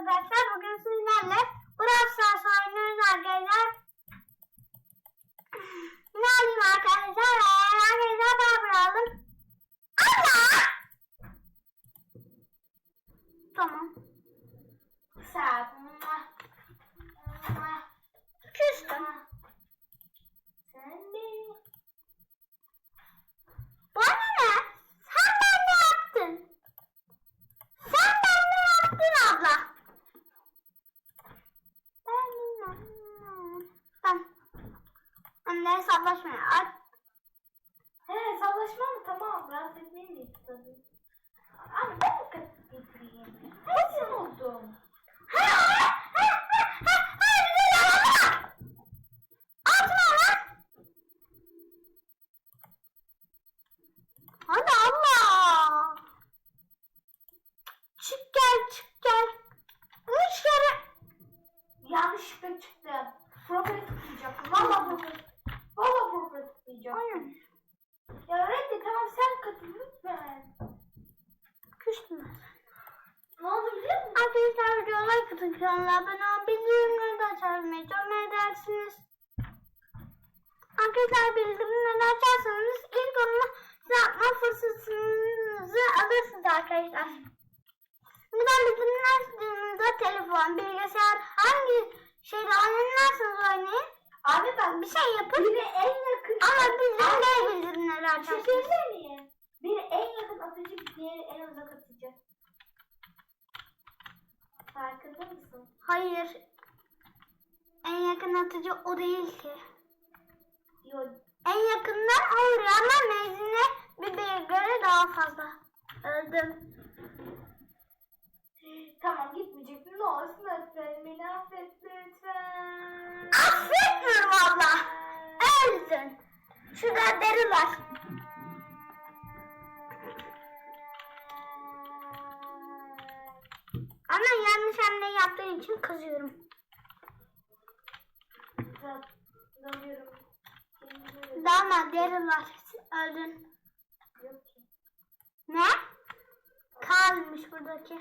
arkadaşlar. Bugün sizlerle Brawl Stars oynuyoruz arkadaşlar. Ne alayım arkadaşlar? Arkadaşlar Barbie aldım. Allah! Tamam. Saat. Küstüm. Sen de. Bana ne? Sen ben ne yaptın? Sen ben ne yaptın abla? Ben bilmem. Tamam. Anne sallaşmaya aç. He sallaşma mı? Tamam. Rahatsız etmeyin de tabii. Ama ben mi kat getireyim? Nasıl oldum? Ha, ha, ha, ha, ha, bir de yalan. Atma lan. Hadi abla. Çık gel çık gel. Üç kere. Yanlışlıkla çıktı. Profil tıklayacaktım. Valla profil. Valla tıklayacaktım. Hayır. Ya Reddi tamam sen katıl lütfen. Küstüm. Ne oldu biliyor musun? Arkadaşlar videolar katın kanala abone olun. Bildirimleri de açarmayı görmeye edersiniz. Arkadaşlar bildirimleri açarsanız ilk onu size atma fırsatınızı alırsınız arkadaşlar. Neden bildirimler açtığınızda telefon, bilgisayar hangi şeyde oynarsanız oynayın. Abi bak Bir şey yapın biri en yakın. ama bildirimleri bildirimleri Bir şey söyleyeyim miyim? Biri en yakın atıcı, diğeri en uzak atıcı. Farkında mısın? Hayır. En yakın atıcı o değil ki. Yok. En yakından o vuruyor ama menzine bir göre daha fazla. Öldüm. Tamam gitmeyecektim. Ne olsun lütfen. Beni affet lütfen. Affetmiyorum abla. Öldün. Şurada deri var. Ama yanlış hamle yaptığın için kızıyorum. Dalma deri var. Öldün. Ne? Kalmış buradaki.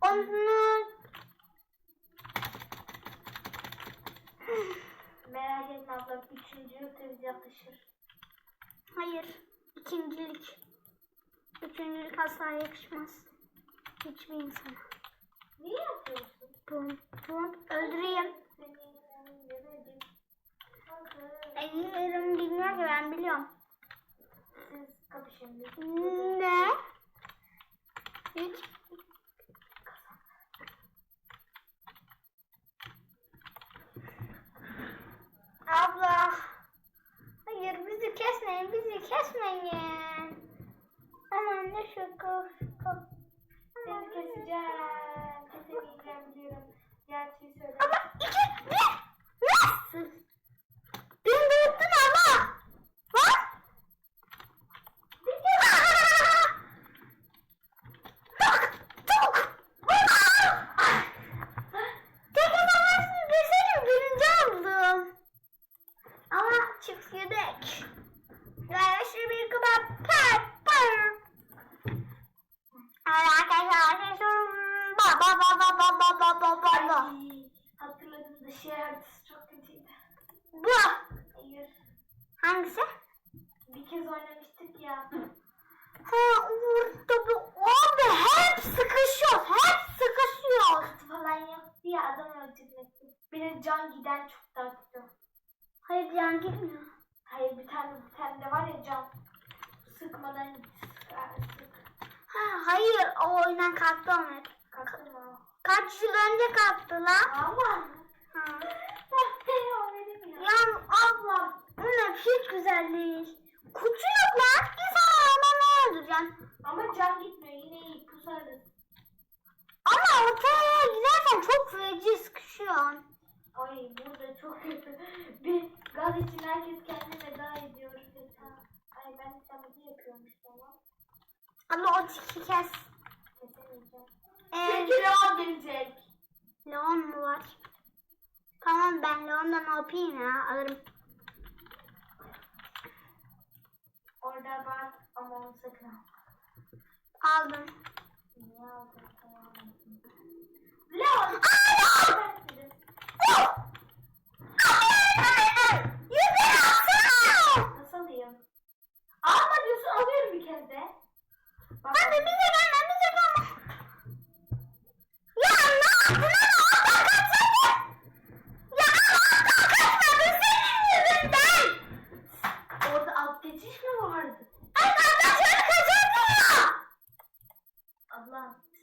Onu Merak etme abla. Üçüncü temiz yakışır. Hayır. ikincilik. Üçüncülük asla yakışmaz. Hiçbir insana. Niye yapıyorsun? Bum bum öldüreyim. En yerim bilmiyor ki ben biliyorum. Siz kapışın. Ne? Hiç. Abla. Hayır bizi kesmeyin bizi kesmeyin. Aman ne şaka şaka. Seni keseceğim. Kesemeyeceğim biliyorum. Gerçeği söyle. Ama iki ne? Nasıl? Beni büyüttün ama. Bak. Bir kere. Bak. Çok. Tek adamlarsın deseydim birinci oldum. Ama çift yedek. Güneşli bir kebap. Pepper. Evet arkadaşlar arkadaşlar. Ba ba ba ba ba ba ba ba ba. Ay, hatırladım da şey artısı çok kötüydü. Bu. Hayır. Hangisi? Bir kez oynamıştık ya. Ha orada bu. Abi hep sıkışıyor. Hep sıkışıyor. falan yaptı ya adam öldürmekti. De can giden çok kötü. Hayır yan gitmiyor. Hayır bir tane bir tane de var ya can. Sıkmadan sık. sık. Ha, hayır o oyundan kalktı Ömer. Kaç yıl önce kalktı lan? Ama. Ha. o benim ya. Ya abla Ömer hiç güzel değil. Küçük lan. İnsan hayvanı öldüreceksin. Ama can gitmiyor yine iyi pusarız. Ama ortaya gidersen çok feci sıkışıyorsun. Ay burada çok kötü. Bir gaz için herkes kendine veda ediyor. Ay ben de bunu yapıyormuş tamam. Ama o tiki kes. Kesemeyeceğim. Ee, Çünkü Leon gelecek. Leon mu var? Tamam ben Leon'dan OP'yim ya alırım. Orada var ama onu sakın alma. Aldım. Niye aldın?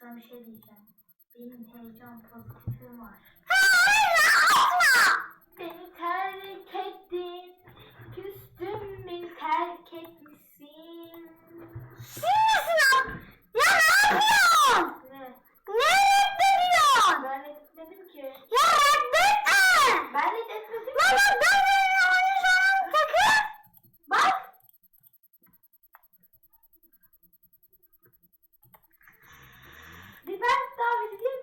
Sana bir şey diyeceğim. Benim heyecan pozitifim var. Hayır atma. Beni terk ettin. Küstüm beni terk etmişsin. Şimdi sınav. Ya ne yapıyorsun? Ne? Ne reddediyorsun? Ben etmedim ki. Ya reddetme. Ben de etmedim ki. Baba ben benim oyuncağım takım. Bak. Bir ben davet edeyim.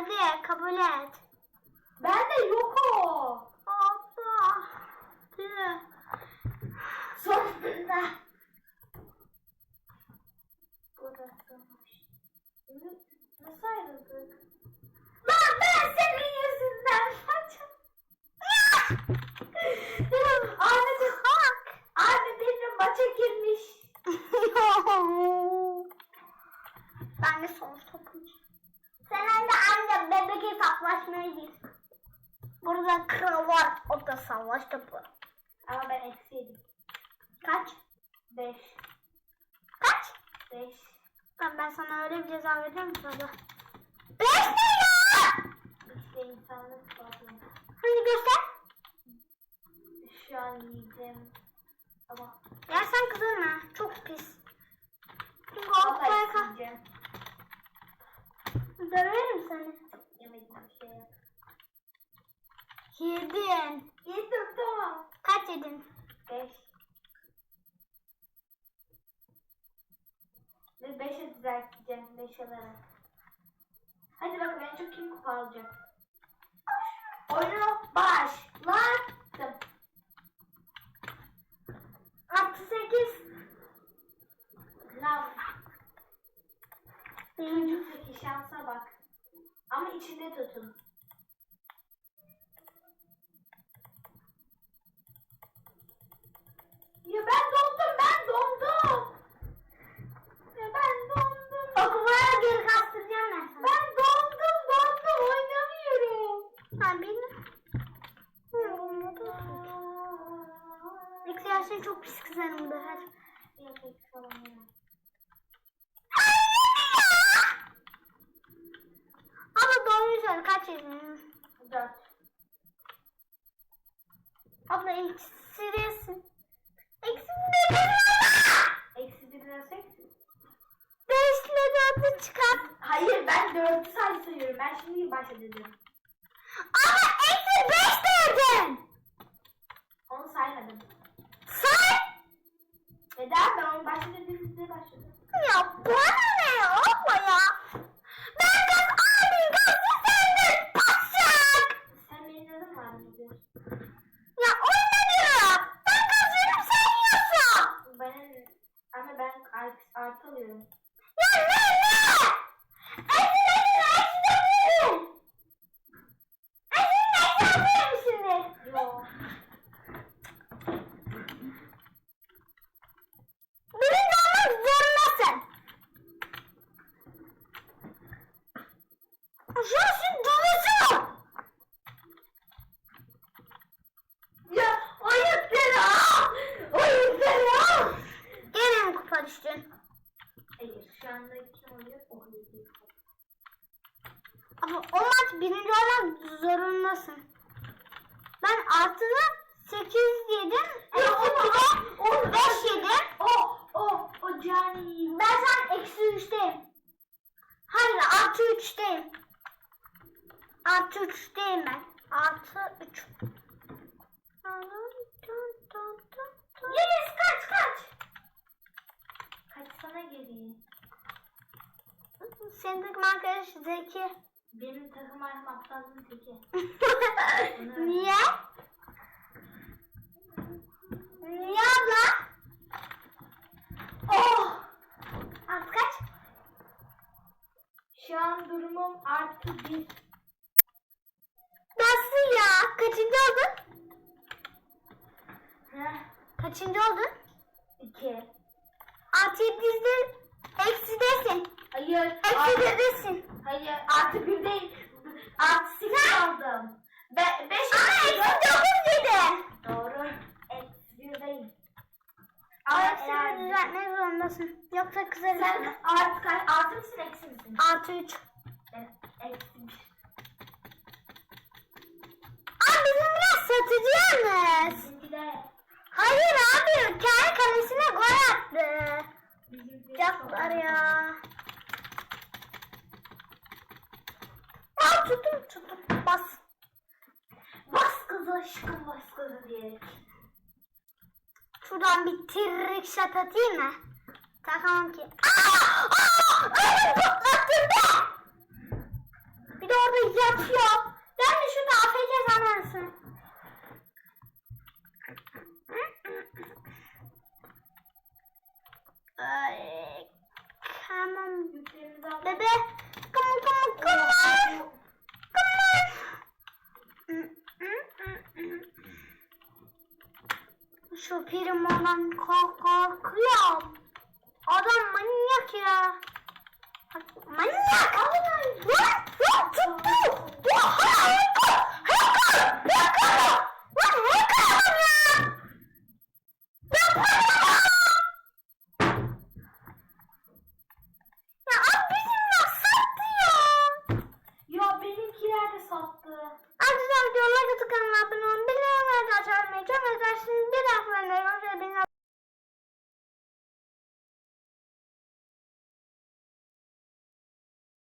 Hadi kabul et. Bende yok o. Abla. Tüh. Sonunda. Burasıymış. Şimdi Nasıl ayrıldık? Lan ben senin yüzünden kaçım. Anne de bak. Anne benim maça girmiş. ben de son topuncu. Sen de anne bebek hesaplaşmaya gir. Burada kral var. O da savaş topu. Ama ben eksiydim. Kaç? Beş. Kaç? Beş. Ben, ben sana öyle bir ceza vereceğim mi baba? Beş ne ya? İşte insanlık problem. Hani göster. Şu an yedim. Ama Ya sen kızarma. Çok pis. Çünkü vallahi kupaya kalk. yiyeceğim. Döverim seni. Yemedim bir şey. Yedin. Yedim tamam. Kaç yedin? Beş. Ve beşe alarak. Hadi bakalım en çok kim kupa alacak? Oyunu başlattım. Artı sekiz. Lav. Çocuktaki şansa bak. Ama içinde tutun. Yaşta çok pis kızarım eksik olamıyorum. Abla doğruyu söyle kaç yedin? Dört. Abla eksi değilsin. Eksi de Eksi bir nasıl eksi? Beşle dördü çıkart. Hayır, ben dördü say sayıyorum. Ben şimdi başa dedim. Ama eksi beş dedin. Onu saymadım. Say. Neden? Ben onu başta dediğimde başladım. Ya bana ne Ya şimdi duruyorsun. Ya ayıp seni al! Ayıp seni al! Gene mi kupa düştün? Hayır şu anda kim oluyor? O değil. Ama o maç birinci olmak zorundasın. Ben artıda 8 yedim. Eksi bir de 5 yedim. O o o cani. Ben sen eksi 3'teyim. Hayır artı 3'teyim. Artı 3'teyim ben. Artı 3. Yes kaç kaç. Kaçsana geri. Senin takım arkadaş Zeki. Benim takım arkadaşım aptalın teki. Niye? Niye abla? Oh! Artı kaç? Şu an durumum artı bir. Nasıl ya? Kaçıncı oldun? Heh, Kaçıncı oldun? iki. Artı yedide eksi desin. Hayır. Eksi Artı, desin. hayır artı bir değil. Artı sekiz aldım. Be, beş Ama eksi dokuz dedi. Doğru. Eksi bir değil. Ayaklarını düzeltmek zorundasın. Yoksa kızarır. Sen artı, artı mısın eksi misin? Artı 3. Evet, eksiymiş. Abi bizim biraz satıcı yalnız. Hayır abi kendi kalesine gol attı. Yaptılar ya. Aa tuttum tuttum bas. Bas kızı aşkım bas kızı diyerek. Şuradan bir tirrik şat atayım mı? Takamam ki. Aa! Aa! Öyle patlattın be! Bir de orada yatıyor. Ben de şurada afiyet zannedersin. Ay, al. Bebe, Süperim oradan kalk. Adam manyak ya. Manyak. Ay, ay. Lan, lan, tuttu. Oha.